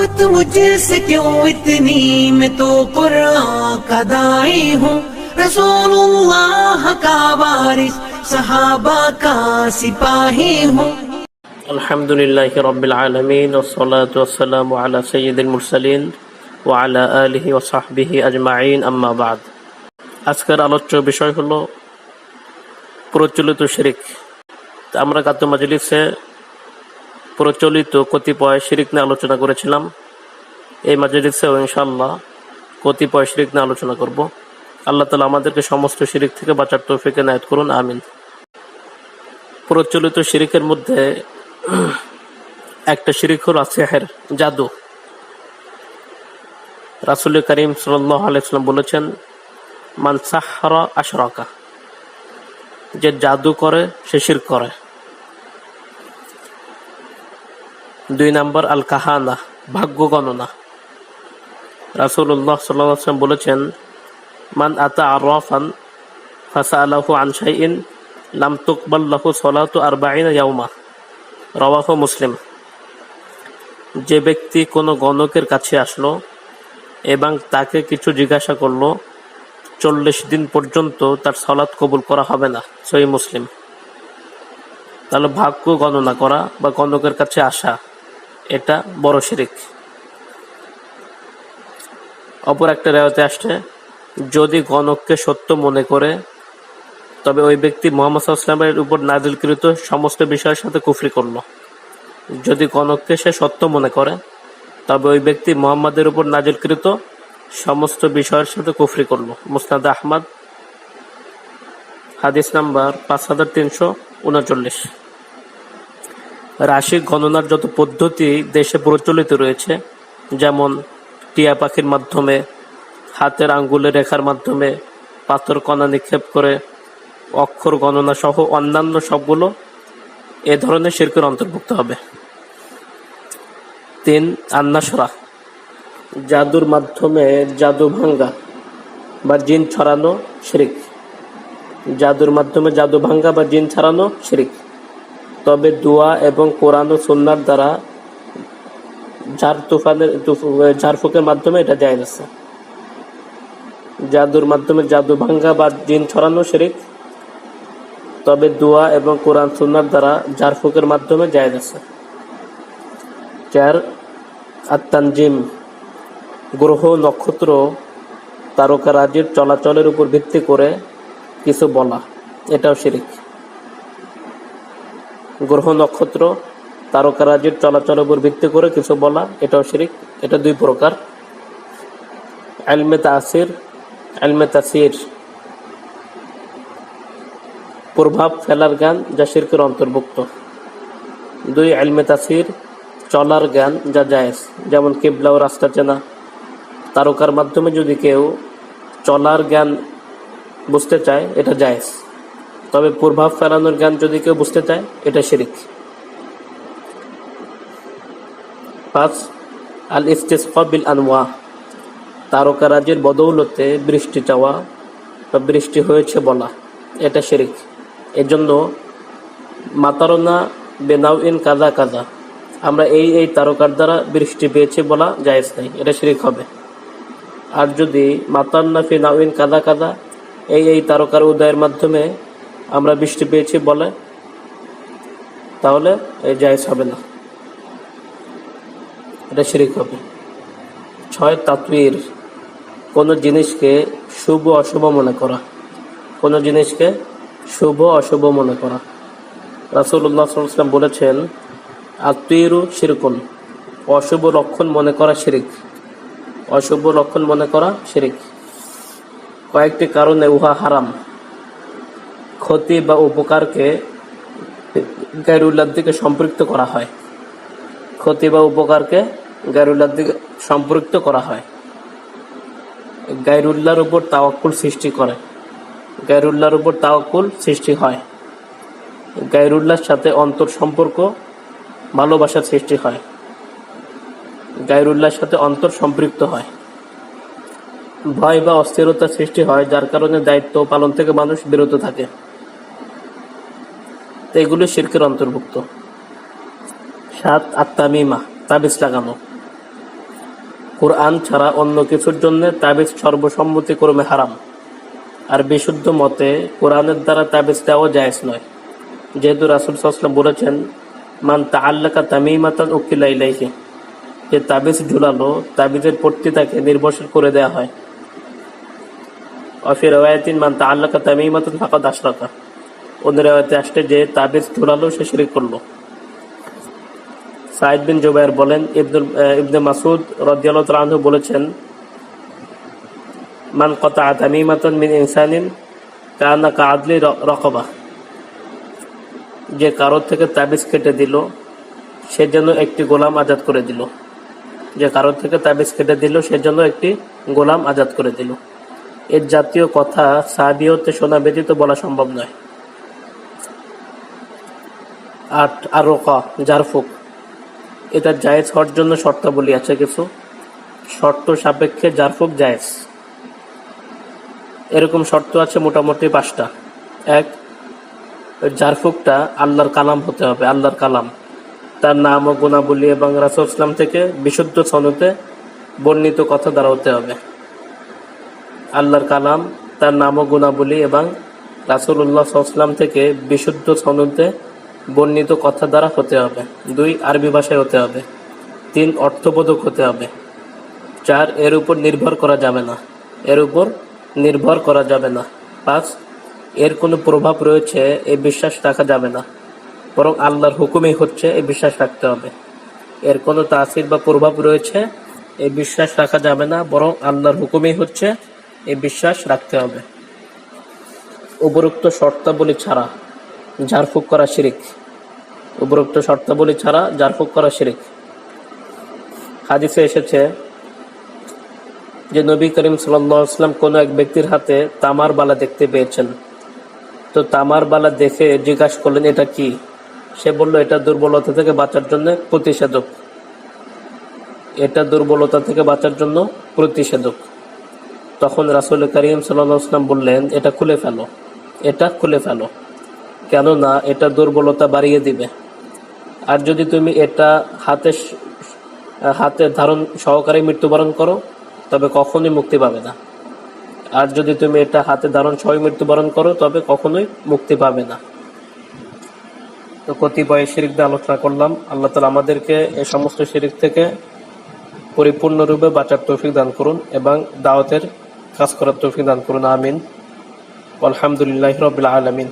मोहब्बत मुझसे क्यों इतनी मैं तो कुरान का दाई हूँ रसूलुल्लाह का वारिस सहाबा का सिपाही हूँ الحمد لله رب العالمين والصلاة والسلام على سيد المرسلين وعلى آله وصحبه أجمعين أما بعد আজকের আলোচ্য বিষয় হলো প্রচলিত শিরিক তা আমরা গাদ্য মাজলিসে প্রচলিত কতিপয় শিরিক নিয়ে আলোচনা করেছিলাম। এই মাজলিসেও ইনশাল্লাহ কতিপয় শিরিক নিয়ে আলোচনা করব। আল্লাহ তালা আমাদেরকে সমস্ত শিরিক থেকে বাঁচার তৌফিকে নায়ত করুন, আমিন। প্রচলিত শিরিকের মধ্যে একটা শিরিক হল সেহের, জাদু। রাসুল করিম সাল্লাহ বলেছেন মানসাহরা আশরাকা। যে জাদু করে, সে শির করে। দুই নম্বর আল কাহানা ভাগ্য গণনা। রাসুল্লাহ সাল্লাম বলেছেন, মান আতা আরফান ফাসা আলাহু আনসাইন লাম তুকবাল্লাহু সলাতু আরবাইন ইয়াউমা। রওয়াহ মুসলিম। যে ব্যক্তি কোনো গণকের কাছে আসলো এবং তাকে কিছু জিজ্ঞাসা করল, চল্লিশ দিন পর্যন্ত তার সলাৎ কবুল করা হবে না সই মুসলিম। তাহলে ভাগ্য গণনা করা বা গণকের কাছে আসা এটা বড় শিরিক। অপর একটা রেওয়াতে আসছে, যদি গণককে সত্য মনে করে, তবে ওই ব্যক্তি মোহাম্মদ সাল্লামের উপর নাজিলকৃত সমস্ত বিষয়ের সাথে কুফরি করল। যদি গণককে সে সত্য মনে করে, তবে ওই ব্যক্তি মোহাম্মদের উপর নাজিলকৃত সমস্ত বিষয়ের সাথে কুফরি করল। মুসনাদ আহমদ, হাদিস নাম্বার পাঁচ হাজার তিনশো উনচল্লিশ। রাশি গণনার যত পদ্ধতি দেশে প্রচলিত রয়েছে, যেমন টিয়া পাখির মাধ্যমে, হাতের আঙ্গুলে রেখার মাধ্যমে, পাথর কণা নিক্ষেপ করে, অক্ষর গণনা সহ অন্যান্য সবগুলো এ ধরনের শিল্পের অন্তর্ভুক্ত হবে। তিন, আন্নাসরা। জাদুর মাধ্যমে জাদু ভাঙ্গা বা জিন ছড়ানো শিরিক। জাদুর মাধ্যমে জাদু ভাঙ্গা বা জিন ছড়ানো শিরিক। তবে দোয়া এবং কোরআন ও সন্ন্যার দ্বারা ঝাড় তুফানের ঝাড়ফুকের মাধ্যমে এটা যায় আছে জাদুর মাধ্যমে জাদু ভাঙ্গা বা জিন ছড়ানো শিরিক, তবে দোয়া এবং কোরআন সুন্নার দ্বারা ঝাড়ফুকের মাধ্যমে জায়েজ আছে চার আত্মানজিম, গ্রহ, নক্ষত্র, তারকা তারকারাজির চলাচলের উপর ভিত্তি করে কিছু বলা, এটাও শিরিক। গ্রহ নক্ষত্র তারকারাজির চলাচলের উপর ভিত্তি করে কিছু বলা, এটাও শিরিক, এটা দুই প্রকার। আলমে তাসির তাসির প্রভাব ফেলার জ্ঞান যা শিরকের অন্তর্ভুক্ত। দুই আলমে তাসির চলার জ্ঞান যা জায়েজ, যেমন কেবলা ও রাস্তা চেনা। তারকার মাধ্যমে যদি কেউ চলার জ্ঞান বুঝতে চায়, এটা জায়েজ। তবে প্রভাব ফেলানোর জ্ঞান যদি কেউ বুঝতে চায়, এটা শিরিক। পাঁচ আল ইস্তেসফা বিল আনওয়া তারকারাজের বদৌলতে বৃষ্টি চাওয়া বা বৃষ্টি হয়েছে বলা, এটা শিরিক। এজন্য মাতারনা বেনাউ ইন কাদা কাদা আমরা এই এই তারকার দ্বারা বৃষ্টি পেয়েছি বলা জায়েজ নাই, এটা শিরিক হবে। আর যদি মাতান্না ফি নাউইন কাদা কাদা এই এই তারকার উদয়ের মাধ্যমে আমরা বৃষ্টি পেয়েছি বলে, তাহলে এই জায়েজ হবে না। এটা শিরিক হবে। ছয় তাতবির কোনো জিনিসকে শুভ অশুভ মনে করা। কোনো জিনিসকে শুভ অশুভ মনে করা। রাসুল্লাহ সাল্লাম বলেছেন, আত্মীয়রু শিরকুন। অশুভ লক্ষণ মনে করা শিরিক। অশুভ লক্ষণ মনে করা শিরিক। কয়েকটি কারণে উহা হারাম। ক্ষতি বা উপকারকে গাইরুল্লার দিকে সম্পৃক্ত করা হয়। ক্ষতি বা উপকারকে গাইরুল্লার দিকে সম্পৃক্ত করা হয়। গাইরুল্লাহর উপর তাওয়াক্কুল সৃষ্টি করে। গাইরুল্লাহর উপর তাওয়াক্কুল সৃষ্টি হয়। গাইরুল্লাহর সাথে অন্তর সম্পর্ক, ভালোবাসার সৃষ্টি হয়। গাইরুল্লাহর সাথে অন্তর সম্পৃক্ত হয়। ভয় বা অস্থিরতা সৃষ্টি হয়, যার কারণে দায়িত্ব পালন থেকে মানুষ বিরত থাকে। তো এগুলো শিরকের অন্তর্ভুক্ত। সাত আত্মামিমা তাবিজ লাগানো। কোরআন ছাড়া অন্য কিছুর জন্য তাবিজ সর্বসম্মতি সর্বসম্মতিক্রমে হারাম। আর বিশুদ্ধ মতে, কোরআনের দ্বারা তাবিজ দেওয়া জায়েজ নয়। যেহেতু রাসুল সাল্লাম বলেছেন, মান তাআল্লাকা তামিমাতান উকিলা ইলাইহি যে তাবিজ ঝুলালো, তাবিজের পট্টি তাকে নির্ভরশীল করে দেওয়া হয়। অফি রেওয়ায়তিন, মান তাআল্লাকা তামিমাতান ফাকাদ আশরাকা অন্য রেওয়ায়তে আসছে যে তাবিজ ঝুলালো সে শিরিক করল। সাইদ বিন জুবাইর বলেন ইবনুল ইবনে মাসুদ রাদিয়াল্লাহু তাআলা বলেছেন, মান কতা তামিমাতান মিন ইনসানিন কানা কাআদলি রকবা। যে কারও থেকে তাবিজ কেটে দিল, সে যেন একটি গোলাম আজাদ করে দিল। যে কারও থেকে তাবিজ কেটে দিল, সে জন্য একটি গোলাম আজাদ করে দিল। এর জাতীয় কথা সাহাবিয়তে শোনা ব্যতীত বলা সম্ভব নয়। আর রোকা জারফুক। এটা জায়েজ হওয়ার জন্য শর্তাবলী আছে কিছু। শর্ত সাপেক্ষে জারফুক জায়েজ। এরকম শর্ত আছে মোটামুটি পাঁচটা। এক, জারফুকটা আল্লাহর কালাম হতে হবে, আল্লাহর কালাম। তার নাম ও গুণাবলী এবং রাসুল ইসলাম থেকে বিশুদ্ধ সনতে বর্ণিত কথা দ্বারা হতে হবে। আল্লাহর কালাম, তার নাম ও গুণাবলী এবং রাসুল্লাহ ইসলাম থেকে বিশুদ্ধ সনতে বর্ণিত কথা দ্বারা হতে হবে। দুই, আরবি ভাষায় হতে হবে। তিন, অর্থবোধক হতে হবে। চার, এর উপর নির্ভর করা যাবে না। এর উপর নির্ভর করা যাবে না। পাঁচ, এর কোনো প্রভাব রয়েছে এই বিশ্বাস রাখা যাবে না। বরং আল্লাহর হুকুমেই হচ্ছে এই বিশ্বাস রাখতে হবে। এর কোনো তাসির বা প্রভাব রয়েছে এই বিশ্বাস রাখা যাবে না। বরং আল্লাহর হুকুমেই হচ্ছে এই বিশ্বাস রাখতে হবে। উপরোক্ত শর্তাবলী ছাড়া ঝাড়ফুঁক করা শিরিক। উপরোক্ত শর্তাবলী ছাড়া ঝাড়ফুঁক করা শিরিক। হাদিসে এসেছে যে নবী করিম সাল্লাম কোনো এক ব্যক্তির হাতে তামার বালা দেখতে পেয়েছেন। তো তামার বালা দেখে জিজ্ঞাসা করলেন, এটা কি? সে বলল, এটা দুর্বলতা থেকে বাঁচার জন্য প্রতিষেধক। এটা দুর্বলতা থেকে বাঁচার জন্য প্রতিষেধক। তখন রাসুল করিম সাল্লাম বললেন, এটা খুলে ফেলো। এটা খুলে ফেলো। কেননা এটা দুর্বলতা বাড়িয়ে দিবে। আর যদি তুমি এটা হাতে হাতে ধারণ সহকারে মৃত্যুবরণ করো, তবে কখনোই মুক্তি পাবে না। আর যদি তুমি এটা হাতে ধারণ সহ মৃত্যুবরণ করো, তবে কখনোই মুক্তি পাবে না। তো কতিপয় শিরিক দিয়ে আলোচনা করলাম। আল্লাহ তালা আমাদেরকে এই সমস্ত শিরিক থেকে পরিপূর্ণরূপে বাঁচার তৌফিক দান করুন এবং দাওয়াতের কাজ করার তৌফিক দান করুন। আমিন। আলহামদুলিল্লাহ রবিল আলমিন।